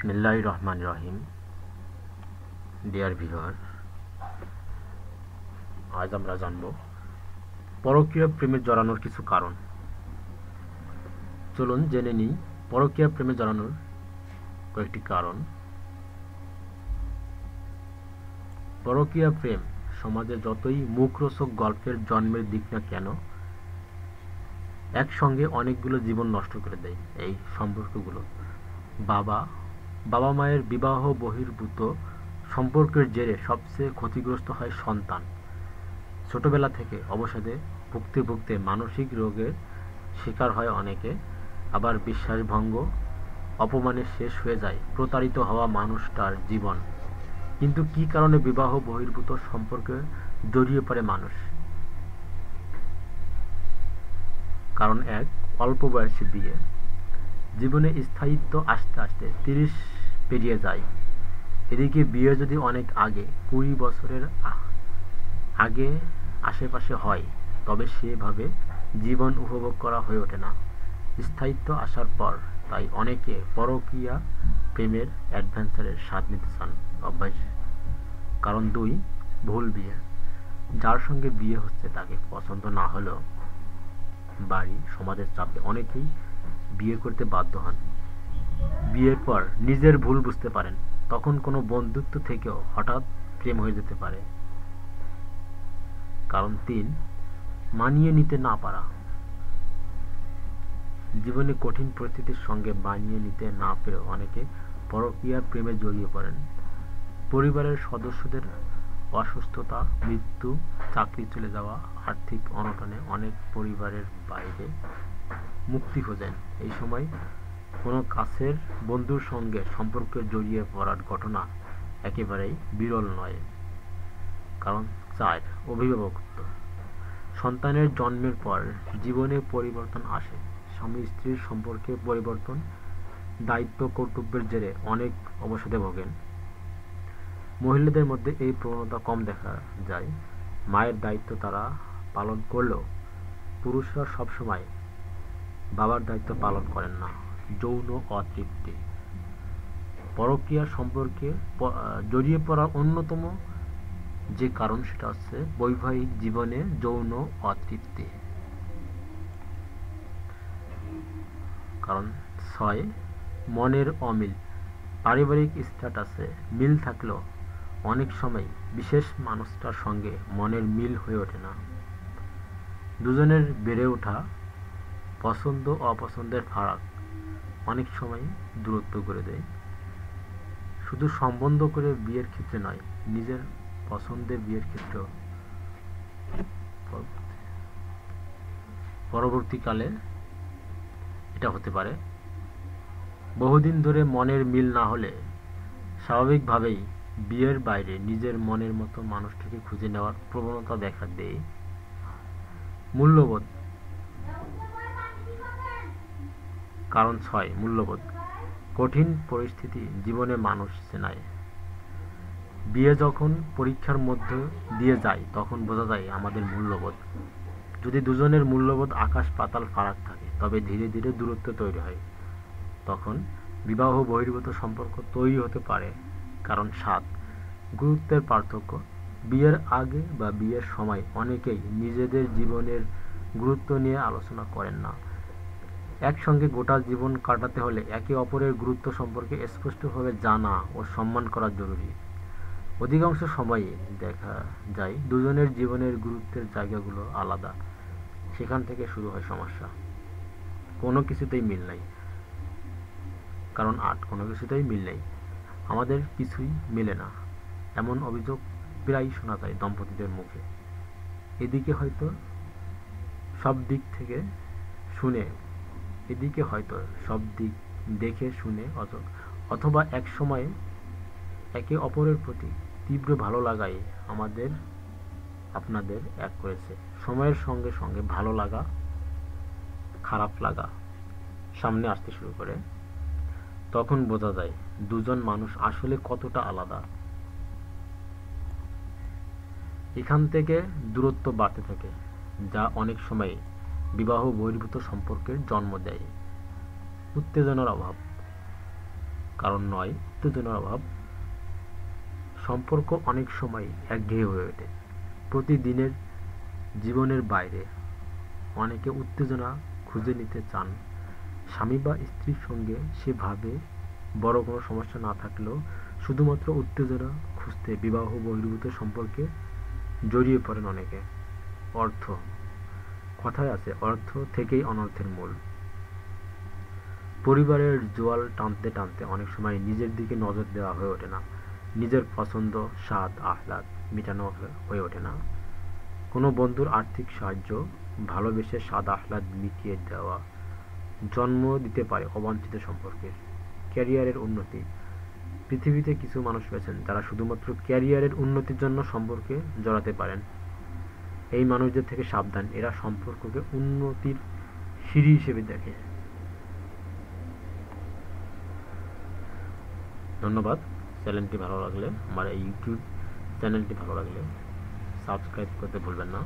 বিসমিল্লাহ রহমান রহিম dear viewer আজ আমরা জানব পরকীয় প্রেমে জড়ানোর কিছু কারণ। চলুন জেনে নিই পরকীয়া প্রেমে জড়ানোর কয়েকটি কারণ। পরকীয়া প্রেম সমাজে যতই মুখরোচক গল্পের জন্মের দিক না কেন, একসঙ্গে অনেকগুলো জীবন নষ্ট করে দেয় এই সম্পর্কগুলো। বাবা বাবা মায়ের বিবাহ বহির্ভূত সম্পর্কের জেরে সবচেয়ে ক্ষতিগ্রস্ত হয় সন্তান। ছোটবেলা থেকে অবসাদে ভুগতে ভুগতে মানসিক রোগের শিকার হয় অনেকে, আবার বিশ্বাসভঙ্গ অপমানে শেষ হয়ে যায় প্রতারিত হওয়া মানুষটার জীবন। কিন্তু কি কারণে বিবাহ বহির্ভূত সম্পর্কে জড়িয়ে পড়ে মানুষ? কারণ এক, অল্প বয়সে বিয়ে। জীবনে স্থায়িত্ব আস্তে আস্তে তিরিশ পেরিয়ে যায়। এদিকে বিয়ে যদি অনেক আগে, কুড়ি বছরের আগে আশেপাশে হয়, তবে সেভাবে জীবন উপভোগ করা হয়ে ওঠে না। স্থায়িত্ব আসার পর তাই অনেকে পরকীয়া প্রেমের অ্যাডভেঞ্চারের স্বাদ নিতে চান। অভ্যাস। কারণ দুই, ভুল বিয়ে। যার সঙ্গে বিয়ে হচ্ছে তাকে পছন্দ না হলেও বাড়ি, সমাজের চাপে অনেকেই বিয়ে করতে বাধ্য হন। বিয়ের পর নিজের ভুল বুঝতে পারেন। তখন কোনো বন্ধুত্ব থেকেও হঠাৎ প্রেম হয়ে যেতে পারে। কারণ তিন, মানিয়ে নিতে না পারা। জীবনে কঠিন পরিস্থিতির সঙ্গে মানিয়ে নিতে না পেরেও অনেকে পরকীয়া প্রেমে জড়িয়ে পড়েন। পরিবারের সদস্যদের অসুস্থতা, মৃত্যু, চাকরি চলে যাওয়া, আর্থিক অনটনে অনেক পরিবারের বাইরে মুক্তি খোঁজেন। এই সময় কোনো কাছের বন্ধুর সঙ্গে সম্পর্কে জড়িয়ে পড়ার ঘটনা একেবারেই বিরল নয়, কারণ চার অভিভাবকত্ব সন্তানের জন্মের পর জীবনে পরিবর্তন আসে। স্বামী স্ত্রীর সম্পর্কে পরিবর্তন, দায়িত্ব কর্তব্যের জেরে অনেক অবসাদে ভোগেন। মহিলাদের মধ্যে এই প্রবণতা কম দেখা যায়। মায়ের দায়িত্ব তারা পালন করলেও পুরুষরা সবসময় বাবার দায়িত্ব পালন করেন না। যৌন অতৃপ্তি। পরকীয়া সম্পর্কে জড়িয়ে পড়ার অন্যতম যে কারণ সেটা হচ্ছে বৈবাহিক জীবনে যৌন অতৃপ্তি। কারণ ছয়, মনের অমিল। পারিবারিক স্ট্যাটাসে মিল থাকলেও অনেক সময় বিশেষ মানুষটার সঙ্গে মনের মিল হয়ে ওঠে না। দুজনের বেড়ে ওঠা পছন্দ অপছন্দের ফারাক অনেক সময় দূরত্ব করে দেয়। শুধু সম্বন্ধ করে বিয়ের ক্ষেত্রে নয়, নিজের পছন্দের বিয়ের ক্ষেত্রেও। পরবর্তীকালে এটা হতে পারে। বহুদিন ধরে মনের মিল না হলে স্বাভাবিকভাবেই বিয়ের বাইরে নিজের মনের মতো মানুষটিকে খুঁজে নেওয়ার প্রবণতা দেখা দেয়। মূল্যবোধ। কারণ ছয়, মূল্যবোধ। কঠিন পরিস্থিতি জীবনে মানুষ চেনায়। বিয়ে যখন পরীক্ষার মধ্যে দিয়ে যায়, তখন বোঝা যায় আমাদের মূল্যবোধ। যদি দুজনের মূল্যবোধ আকাশ, পাতাল, ফারাক থাকে, তবে ধীরে ধীরে দূরত্ব তৈরি হয়। তখন বিবাহ বহির্ভূত সম্পর্ক তৈরি হতে পারে। কারণ সাত। গুরুত্বের পার্থক্য, বিয়ের আগে বা বিয়ের সময় অনেকেই নিজেদের জীবনের গুরুত্ব নিয়ে আলোচনা করেন না। একসঙ্গে গোটা জীবন কাটাতে হলে একে অপরের গুরুত্ব সম্পর্কে স্পষ্টভাবে জানা ও সম্মান করা জরুরি। অধিকাংশ সময়ে দেখা যায় দুজনের জীবনের গুরুত্বের জায়গাগুলো আলাদা। সেখান থেকে শুরু হয় সমস্যা। কোনো কিছুতেই মিল নাই। কারণ আট, কোনো কিছুতেই মিল নেই। আমাদের কিছুই মেলে না, এমন অভিযোগ প্রায় শোনা যায় দম্পতিদের মুখে। এদিকে হয়তো সব দিক থেকে শুনে, এদিকে হয়তো সব দিক দেখে শুনে অথবা এক সময়ে একে অপরের প্রতি তীব্র ভালো লাগাই আমাদের, আপনাদের এক করেছে। সময়ের সঙ্গে সঙ্গে ভালো লাগা, খারাপ লাগা সামনে আসতে শুরু করে। তখন বোঝা যায় দুজন মানুষ আসলে কতটা আলাদা? এখান থেকে দূরত্ব বাড়তে থাকে, যা অনেক সময় বিবাহ বহির্ভূত সম্পর্কের জন্ম দেয়। উত্তেজনার অভাব। কারণ নয়, উত্তেজনার অভাব। সম্পর্ক অনেক সময় একঘেয়ে হয়ে ওঠে। প্রতিদিনের জীবনের বাইরে অনেকে উত্তেজনা খুঁজে নিতে চান। স্বামী বা স্ত্রীর সঙ্গে সেভাবে বড় কোনো সমস্যা না থাকলেও শুধুমাত্র উত্তেজনা খুঁজতে বিবাহ বহির্ভূত সম্পর্কে জড়িয়ে পড়েন অনেকে। অর্থ। কথায় আছে, অর্থ থেকেই অনর্থের মূল। পরিবারের জোয়াল টানতে টানতে অনেক সময় নিজের দিকে নজর দেওয়া হয়ে ওঠে না। নিজের পছন্দ, স্বাদ, আহ্লাদ মেটানো হয়ে ওঠে না। কোনো বন্ধুর আর্থিক সাহায্য, ভালোবেসে স্বাদ, আহ্লাদ মিটিয়ে দেওয়া, জন্ম দিতে পারে অবাঞ্ছিত সম্পর্কের। ক্যারিয়ারের উন্নতি। পৃথিবীতে কিছু মানুষ রয়েছেন, যারা শুধুমাত্র ক্যারিয়ারের উন্নতির জন্য সম্পর্কে জড়াতে পারেন। এই মানুষদের থেকে সাবধান, এরা সম্পর্ককে উন্নতির সিঁড়ি হিসেবে দেখে। ধন্যবাদ। চ্যানেলটি ভালো লাগলে, আমার এই ইউটিউব চ্যানেলটি ভালো লাগলে সাবস্ক্রাইব করতে ভুলবেন না।